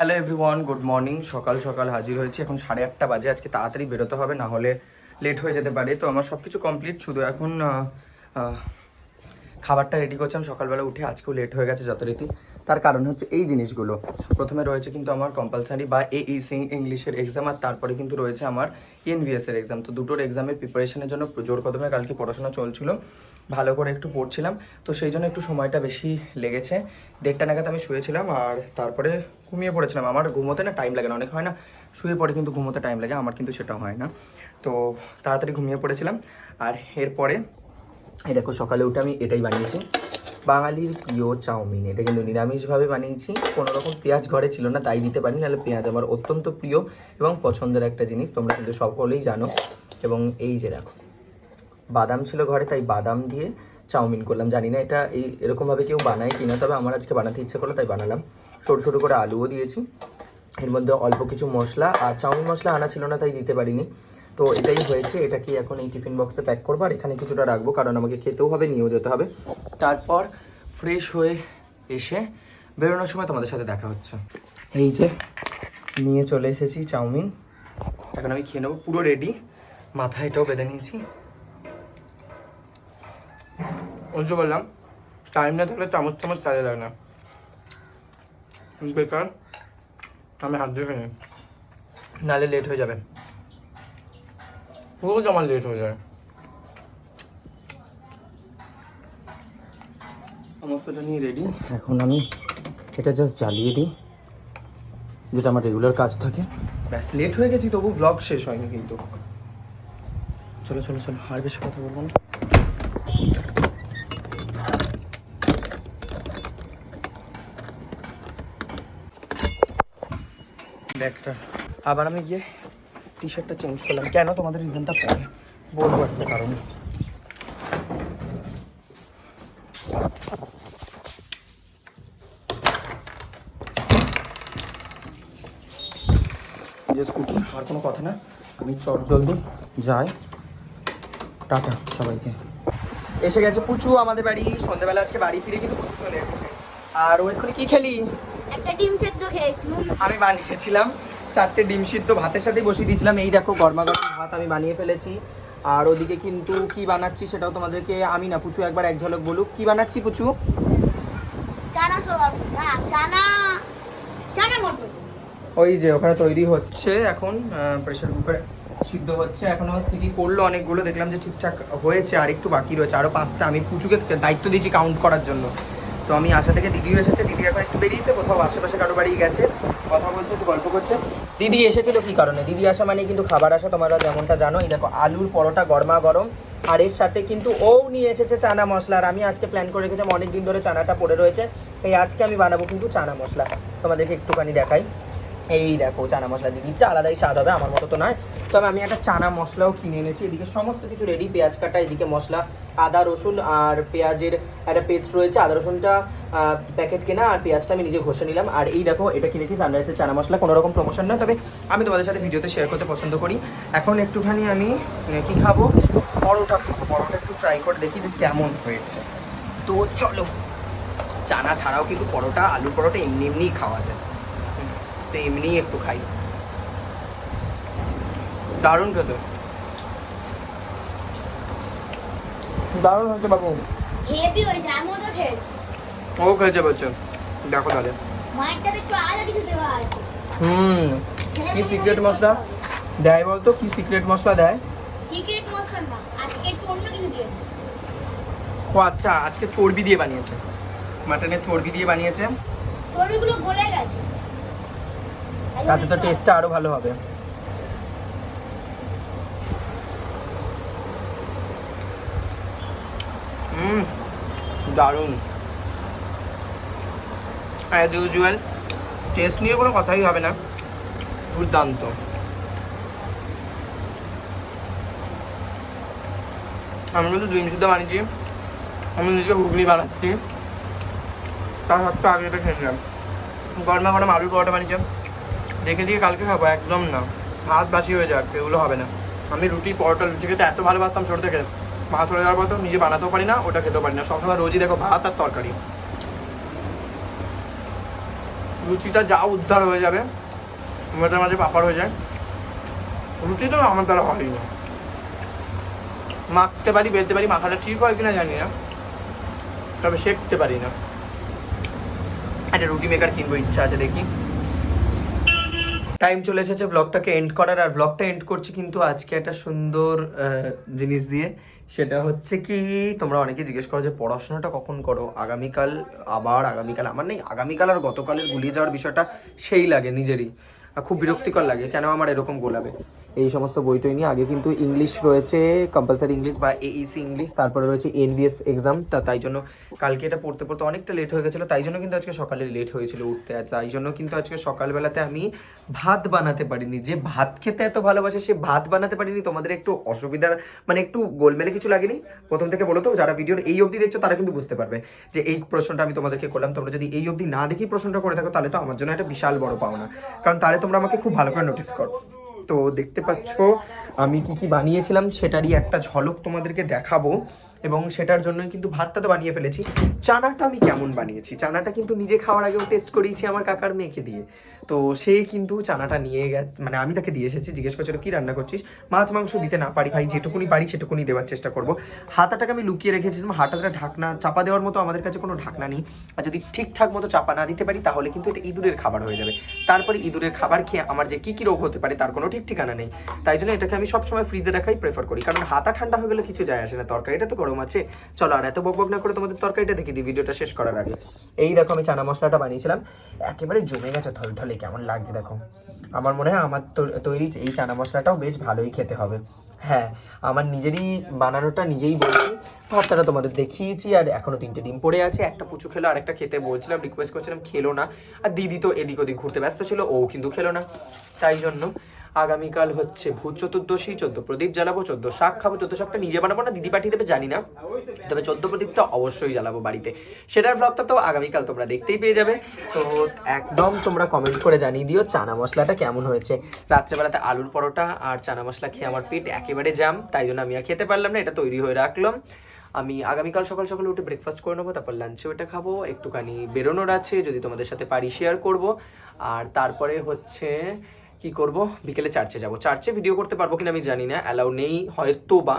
Hello everyone good morning সকাল সকাল হাজির হয়েছি। এখন সাড়ে আটটা বাজে, আজকে তাড়াতাড়ি বেরোতে হবে, না হলে লেট হয়ে যেতে পারে। তো আমার সব কিছু কমপ্লিট শুধু এখন খাবারটা রেডি করছিলাম। সকালবেলা উঠে আজকেও লেট হয়ে গেছে যথারীতি। তার কারণ হচ্ছে এই জিনিসগুলো। প্রথমে রয়েছে কিন্তু আমার কম্পালসারি বা এইসি ইংলিশের এক্সাম আর তারপরে কিন্তু রয়েছে আমার এনভিএস এর এক্সাম তো দুটোর এক্সামের প্রিপারেশনের জন্য জোর কদমে কালকে পড়াশোনা চলছিল। ভালো করে একটু পড়ছিলাম। তো সেই জন্য একটু সময়টা বেশি লেগেছে। দেড়টা নাগাদ আমি শুয়েছিলাম আর তারপরে ঘুমিয়ে পড়েছিলাম। আমার ঘুমোতে না টাইম লাগে না। অনেক হয় না, শুয়ে পড়ে কিন্তু ঘুমোতে টাইম লাগে। আমার কিন্তু সেটা হয় না। তো তাড়াতাড়ি ঘুমিয়ে পড়েছিলাম। আর এরপরে, এই দেখো সকালে উঠে আমি এটাই বানিয়েছি। বাঙালির প্রিয় চাউমিন। এটা কিন্তু নিরামিষভাবে বানিয়েছি। কোনো রকম পেঁয়াজ ঘরে ছিল না, তাই দিতে পারি নাহলে পেঁয়াজ আমার অত্যন্ত প্রিয় এবং পছন্দের একটা জিনিস। তোমরা কিন্তু সকলেই জানো। এবং এই যে দেখো বাদাম ছিল ঘরে, তাই বাদাম দিয়ে চাউমিন করলাম। জানি না এটা এই এরকমভাবে কেউ বানায় কিনা, তবে আমার আজকে বানাতে ইচ্ছে করল, তাই বানালাম। সরু সরু করে আলুও দিয়েছি। এর মধ্যে অল্প কিছু মশলা আর চাউমিন মশলা আনা ছিল না, তাই দিতে পারিনি। তো এটাই হয়েছে এটাকে এখন এই টিফিন বক্সে প্যাক করব? আর এখানে কিছুটা রাখব, কারণ আমাকে খেতেও হবে, নিয়েও যেতে হবে। তারপর ফ্রেশ হয়ে এসে বেরোনোর সময় তোমাদের সাথে দেখা হচ্ছে। এই যে নিয়ে চলে এসেছি চাউমিন। এখন আমি খেয়ে নেব, পুরো রেডি মাথায় এটাও বেঁধে নিয়েছি। ওই যে বললাম টাইম না থাকলে চামচ চামচ কাজে লাগে না। বেকার আমি হাত দিয়ে খাই নাহলে লেট হয়ে যাবে। রোজ আমার লেট হয়ে যায়। সমস্তটা নিয়ে রেডি এখন আমি এটা জাস্ট জ্বালিয়ে দিই। যেটা আমার রেগুলার কাজ থাকে। ব্যাস লেট হয়ে গেছি তবু ব্লগ শেষ হয়নি কিন্তু। চলো চলো চলো আর বেশি কথা বলব না। ব্যাগটা। আবার আমি গিয়ে টি শার্টটা চেঞ্জ করলাম। কেন? তোমাদের রিজনটা পরে। বলব একটা কারণ। যে স্কুটি আর কোনো কথা না? আমি চট জলদি যাই। টাটা সবাইকে। এসে গেছে পুচু আমাদের বাড়ি। সন্ধ্যেবেলা আজকে বাড়ি ফিরে কিন্তু পুচু চলে এসেছে। আর ও এক্ষুনি কি খেলি? একটা ডিম সেদ্ধ খেয়েছি। নুন আমি বানিয়েছিলাম চারটে ডিম সিদ্ধ ভাতের সাথে বসিয়ে দিয়েছিলাম। এই দেখো গরমা গরম ভাত আমি বানিয়ে ফেলেছি। আর ওদিকে কিন্তু কি বানাচ্ছি সেটাও তোমাদেরকে আমি না পুচু একবার এক ঝলক বলুক। কি বানাচ্ছি পুচু? চানা সোয়া চানা চানা মটর। ওই যে ওখানে তৈরি হচ্ছে এখন প্রেশার কুকারে সিদ্ধ হচ্ছে। এখনও সিটি পড়ল অনেকগুলো দেখলাম যে ঠিকঠাক হয়েছে আর একটু বাকি রয়েছে। আরও পাঁচটা আমি পুচুকে দায়িত্ব দিয়েছি কাউন্ট করার জন্য। তো আমি আশা থেকে দিদিও এসেছে, দিদি এখন একটু বেরিয়েছে, কোথাও আশেপাশে কারও বাড়ি গেছে, কথা বলছে, একটু গল্প করছে। দিদি এসেছিল কি কারণে? দিদি আসা মানে কিন্তু খাবার আসা, তোমরা যেমনটা জানো, এই দেখো, আলুর পরোটা গরমা গরম, আর এর সাথে কিন্তু ও নিয়ে এসেছে চানা মশলা, আর আমি আজকে প্ল্যান করে রেখেছিলাম অনেক দিন ধরে চানাটা পড়ে রয়েছে, তাই আজকে আমি বানাবো কিন্তু চানা মশলা। তোমাদেরকে একটুখানি দেখাই। এই দেখো চানা মশলা দিদিটা আলাদাই স্বাদ হবে, আমার মতো তো নয়। তবে আমি একটা চানা মশলাও কিনে এনেছি। এদিকে সমস্ত কিছু রেডি পেঁয়াজ কাটা, এদিকে মশলা, আদা, রসুন আর পেঁয়াজের একটা পেস্ট রয়েছে। আদা, রসুনটা প্যাকেট কেনা আর পেঁয়াজটা আমি নিজে ঘষে নিলাম। আর এই দেখো, এটা কিনেছি সানরাইসের চানা মশলা। কোনো রকম প্রমোশন নয়, তবে আমি তোমাদের সাথে ভিডিওতে শেয়ার করতে পছন্দ করি। এখন একটুখানি আমি কি খাব? পরোটা খাব। পরোটা একটু ট্রাই করে দেখি যে কেমন হয়েছে। তো চলো, চানা ছাড়াও কিন্তু পরোটা আলু পরোটা এমনি এমনিই খাওয়া যায়। তো এমনিই একটু খাই। দারুণ খেতে। দারুণ হয়েছে বাবু। হেভি হয়েছে আমি তো খেয়েছি। ও খেয়েছে বলছে দেখো তাহলে। মায়েরটাতে একটু আলাদা কিছু দেওয়া আছে। হুম কি সিক্রেট মশলা? দেয় বলতো কি সিক্রেট মশলা দেয়? সিক্রেট মশলা না আজকে একটু অন্য কিছু দিয়েছে। ও আচ্ছা আজকে চর্বি দিয়ে বানিয়েছে। মাটনের চর্বি দিয়ে বানিয়েছে। চর্বিগুলো গলে গেছে। তাতে তো টেস্টটা আরও ভালো হবে। হুম, দারুণ। অ্যাজ ইউজুয়াল টেস্ট নিয়ে কোনো কথাই হবে না, দুর্দান্ত। আমি কিন্তু ডিম সিদ্ধ বানিয়েছি আমি নিজে ঘুগনি বানাচ্ছি। তার সত্ত্বেও আগে এটা খেয়ে নিলাম। গরমা গরম আলুর পরোটা বানিয়েছি। রেখে দিয়ে কালকে খাব, একদম না। ভাত বাসি হয়ে যাক এগুলো হবে না। আমি রুটি, পরোটা, লুচি খেতে এত ভালোবাসতাম ছোটো থেকে। মা চলে যাওয়ার পর তো নিজে বানাতেও পারি না, ওটা খেতেও পারি না। সবসময় রোজই দেখো ভাত আর তরকারি। লুচিটা যা উদ্ধার হয়ে যাবে মাঝে মাঝে পাপড় হয়ে যায়। লুচি তো আমার দ্বারা হয়ই না। মাখতে পারি, বেলতে পারি, মাখাটা ঠিক হয় কিনা জানি না। তবে শেখতে পারি না। একটা রুটি মেকার কিনবো, ইচ্ছা আছে দেখি। টাইম চলে এসেছে ব্লগটাকে এন্ড করার। আর ব্লগটা এন্ড করছি কিন্তু আজকে একটা সুন্দর জিনিস দিয়ে। সেটা হচ্ছে কি, তোমরা অনেকে জিজ্ঞেস করো যে, পড়াশোনাটা কখন করো? আগামীকাল আবার আগামীকাল? আমার নেই, আগামীকাল আর গতকালের গুলিয়ে যাওয়ার বিষয়টা সেই লাগে, নিজেরই। খুব বিরক্তিকর লাগে, কেন আমার এরকম গোলাবে এই সমস্ত বই টই নিয়ে। আগে কিন্তু ইংলিশ রয়েছে কম্পালসারি ইংলিশ বা এইসি ইংলিশ তারপরে রয়েছে এনভিএস এক্সাম তা তাই জন্য কালকে এটা পড়তে পড়তে অনেকটা লেট হয়ে গেছিল, তাই জন্য কিন্তু আজকে সকালে লেট হয়েছিল উঠতে। তাই জন্য কিন্তু আজকে সকালবেলাতে আমি ভাত বানাতে পারিনি। যে ভাত খেতে এত ভালোবাসে, সে ভাত বানাতে পারিনি, তোমাদের একটু অসুবিধার মানে একটু গোলমেলে কিছু লাগেনি? প্রথম থেকে বলো তো, যারা ভিডিওর এই অবধি দেখছ, তারা কিন্তু বুঝতে পারবে যে এই প্রশ্নটা আমি তোমাদেরকে করলাম। তোমরা যদি এই অবধি না দেখি প্রশ্নটা করে থাকো, তাহলে তো আমার জন্য একটা বিশাল বড় পাওনা। কারণ তাহলে তোমরা আমাকে খুব ভালো করে নোটিস করো। তো দেখতে পাচ্ছ আমি কি কি বানিয়েছিলাম সেটারই একটা ঝলক তোমাদেরকে দেখাবো। এবং সেটার জন্যই কিন্তু ভাতটা তো বানিয়ে ফেলেছি। চানাটা আমি কেমন বানিয়েছি? চানাটা কিন্তু নিজে খাওয়ার আগেও টেস্ট করিয়েছি আমার কাকার মেয়েকে দিয়ে। তো সে কিন্তু চানাটা নিয়ে গেছে মানে আমি তাকে দিয়ে এসেছি, জিজ্ঞেস করছিল কি রান্না করছিস? মাছ, মাংস দিতে না পারি ভাই, যেটুকুনি পারি সেটুকুনি দেওয়ার চেষ্টা করব। হাতাটাকে আমি লুকিয়ে রেখেছিলাম, হাতাটা ঢাকনা চাপা দেওয়ার মতো আমাদের কাছে কোনো ঢাকনা নেই। আর যদি ঠিকঠাক মতো চাপা না দিতে পারি, তাহলে কিন্তু এটা ইঁদুরের খাবার হয়ে যাবে। তারপরে ইঁদুরের খাবার খেয়ে আমার যে কী কী রোগ হতে পারে, তার কোনো ঠিক ঠিকানা নেই। তাই জন্য এটাকে আমি সবসময় ফ্রিজে রাখাই প্রেফার করি। কারণ হাতা ঠান্ডা হয়ে গেলে কিছু যায় আসে না, তরকারিটা তো গরম আছে। চলো, আর এত বক বক না করে তোমাদের তরকারিটা দেখে দিই, ভিডিওটা শেষ করার আগে। এই দেখো, আমি চানা মশলাটা বানিয়েছিলাম। একেবারে জমে গেছে থল থলে কেমন লাগছে দেখো। আমার মনে হয় আমার তৈরি এই চানা মশলাটাও বেশ ভালোই খেতে হবে। হ্যাঁ আমার নিজেরই বানানোটা নিজেই বলছি। ভাতটা তোমাদের দেখিয়েছি, আর এখনও তিনটে ডিম পড়ে আছে। একটা পুচু খেলো, আর একটা খেতে বলছিলাম রিকোয়েস্ট করছিলাম, খেলো না। আর দিদি তো এদিক ওদিক ঘুরতে ব্যস্ত ছিল, ও কিন্তু খেলো না। তাই জন্য আগামীকাল হচ্ছে ভূত চতুর্দশী, চোদ্দ প্রদীপ জ্বালাবো, চোদ্দ শাক খাব, চোদ্দ শাকটা নিজে বানাবো না, দিদি পাঠিয়ে দেবে, জানি না। তবে চোদ্দ প্রদীপটা অবশ্যই জ্বালাবো বাড়িতে। সেটার ব্লগটা তো আগামীকাল তোমরা দেখতেই পেয়ে যাবে। তো একদম তোমরা কমেন্ট করে জানিয়ে দিও চানা মশলাটা কেমন হয়েছে। রাত্রেবেলাতে আলুর পরোটা আর চানা মশলা খেয়ে আমার পেট একেবারে জাম তাই জন্য আমি আর খেতে পারলাম না, এটা তৈরি হয়ে রাখলাম। আমি আগামীকাল সকাল সকাল উঠে ব্রেকফাস্ট করে নেব, তারপর লাঞ্চে ওটা খাব, একটুখানি বেরোনোর আছে, যদি তোমাদের সাথে পারি শেয়ার করব। আর তারপরে হচ্ছে কি করব? বিকেলে চার্চে যাব। চার্চে ভিডিও করতে পারব কিনা আমি জানি না অ্যালাউ নেই হয়তো বা।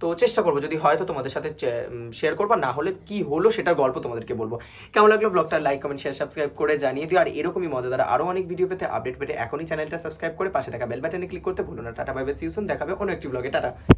তো চেষ্টা করব, যদি হয় তো তোমাদের সাথে শেয়ার করব না হলে কি হলো সেটার গল্প তোমাদেরকে বলব। কেমন লাগল ব্লগটা লাইক কমেন্ট শেয়ার সাবস্ক্রাইব করে জানিয়ে দিও। আর এরকমই মজাদার আরও অনেক ভিডিও পেতে আপডেট পেতে এখনই চ্যানেলটা সাবস্ক্রাইব করে পাশে থাকা বেল বাটনে ক্লিক করতে ভুলো না। টাটা বাই বাই সিউসন দেখাবে অন্য একটি ব্লগে টাটা